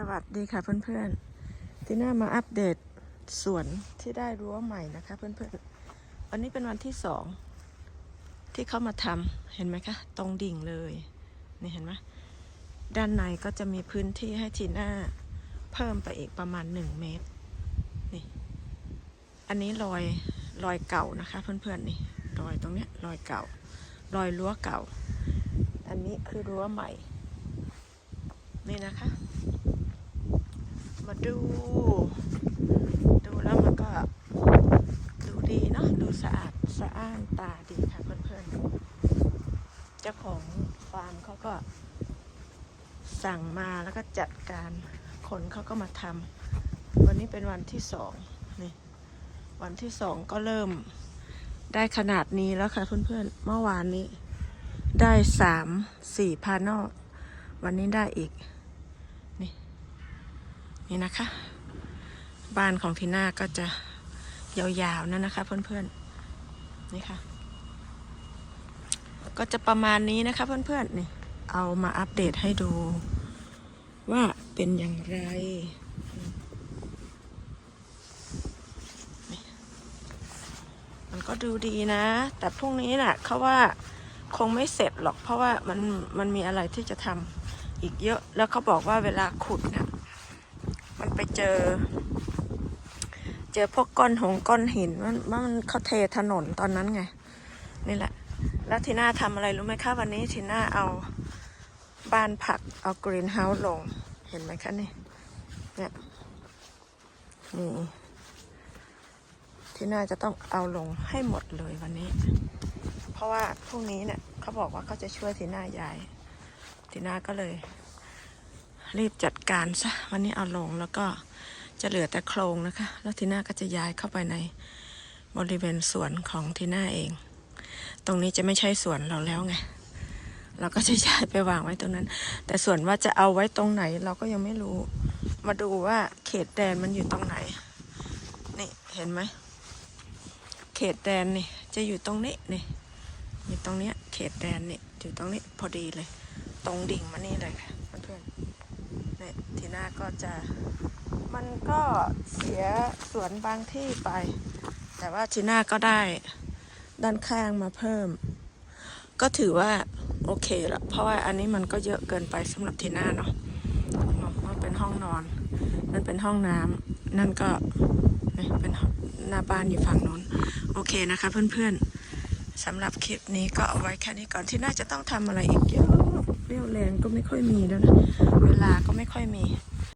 สวัสดีค่ะเพื่อนๆ ที่น่ามาอัปเดตสวนที่ได้รั้วใหม่นะคะเพื่อนๆ วันนี้เป็นวันที่สองที่เขามาทำเห็นไหมคะ ตรงดิ่งเลย นี่เห็นไหมด้านในก็จะมีพื้นที่ให้ทีน่าเพิ่มไปอีกประมาณหนึ่งเมตร นี่ อันนี้รอยรอยเก่านะคะเพื่อนๆนี่รอยตรงเนี้ยรอยเก่า รอยรั้วเก่า อันนี้คือรั้วใหม่ นี่นะคะ มาดู ดูแล้วมันก็ดูดีเนาะดูสะอาดสะอ้านตาดีค่ะเพื่อนๆ เจ้าของฟาร์มเขาก็ สั่งมาแล้วก็จัดการคนเขาก็มาทำวันนี้เป็นวันที่สองนี่วันที่สองก็เริ่มได้ขนาดนี้แล้วค่ะเพื่อนๆ เมื่อวานนี้ได้สามสี่พานอลวันนี้ได้อีก นี่นะคะ บ้านของทีน่าก็จะยาวๆนั่นนะคะ เพื่อนๆนี่ค่ะ ก็จะประมาณนี้นะคะ เพื่อนๆนี่เอามาอัปเดตให้ดู ว่าเป็นอย่างไรมันก็ดูดีนะ แต่พรุ่งนี้น่ะเขาว่าคงไม่เสร็จหรอก เพราะว่ามันมันมีอะไรที่จะทำอีกเยอะ แล้วเขาบอกว่าเวลาขุดนี่ยมัน ไปเจอ เจอพวกก้อนหงก้อนหินมันมันเขาเทถนนตอนนั้นไง นี่แหละ แล้วทีน่าทำอะไรรู้ไหมคะวันนี้ทีน่าเอาบ้านผักเอากรีนเฮาส์ลง เห็นไหมคะนี่เนี่ยนี่ที่น่าจะต้องเอาลงให้หมดเลยวันนี้ เพราะว่าพรุ่งนี้เนี่ยเขาบอกว่าเขาจะช่วยทีน่ายายทีน่าก็เลย รีบจัดการซะวันนี้เอาลงแล้วก็จะเหลือแต่โครงนะคะ แล้วทีน่าก็จะย้ายเข้าไปในบริเวณสวนของทีน่าเอง ตรงนี้จะไม่ใช่สวนเราแล้วไงเราก็จะย้ายไปวางไว้ตรงนั้น แต่ส่วนว่าจะเอาไว้ตรงไหนเราก็ยังไม่รู้ มาดูว่าเขตแดนมันอยู่ตรงไหน นี่เห็นไหม เขตแดนนี่จะอยู่ตรงนี้นี่อยู่ตรงเนี้ยเขตแดนนี่อยู่ตรงนี้พอดีเลย ตรงดิ่งมานี่เลยค่ะเพื่อนๆ เนี่ยทีหน้าก็จะมันก็เสียสวนบางที่ไป แต่ว่าทีหน้าก็ได้ด้านข้างมาเพิ่ม ก็ถือว่าโอเคละเพราะว่าอันนี้มันก็เยอะเกินไปสำหรับทีหน้าเนาะมันเป็นห้องนอนนั่นเป็นห้องน้ำนั่นก็นี่เป็นหน้าบ้านอยู่ฝั่งโน้นโอเคนะคะเพื่อนๆสำหรับคลิปนี้ก็เอาไว้แค่นี้ก่อนที่น่าจะต้องทำอะไรอีกเยอะ เรี่ยวแรงก็ไม่ค่อยมีแล้วนะ เวลาก็ไม่ค่อยมี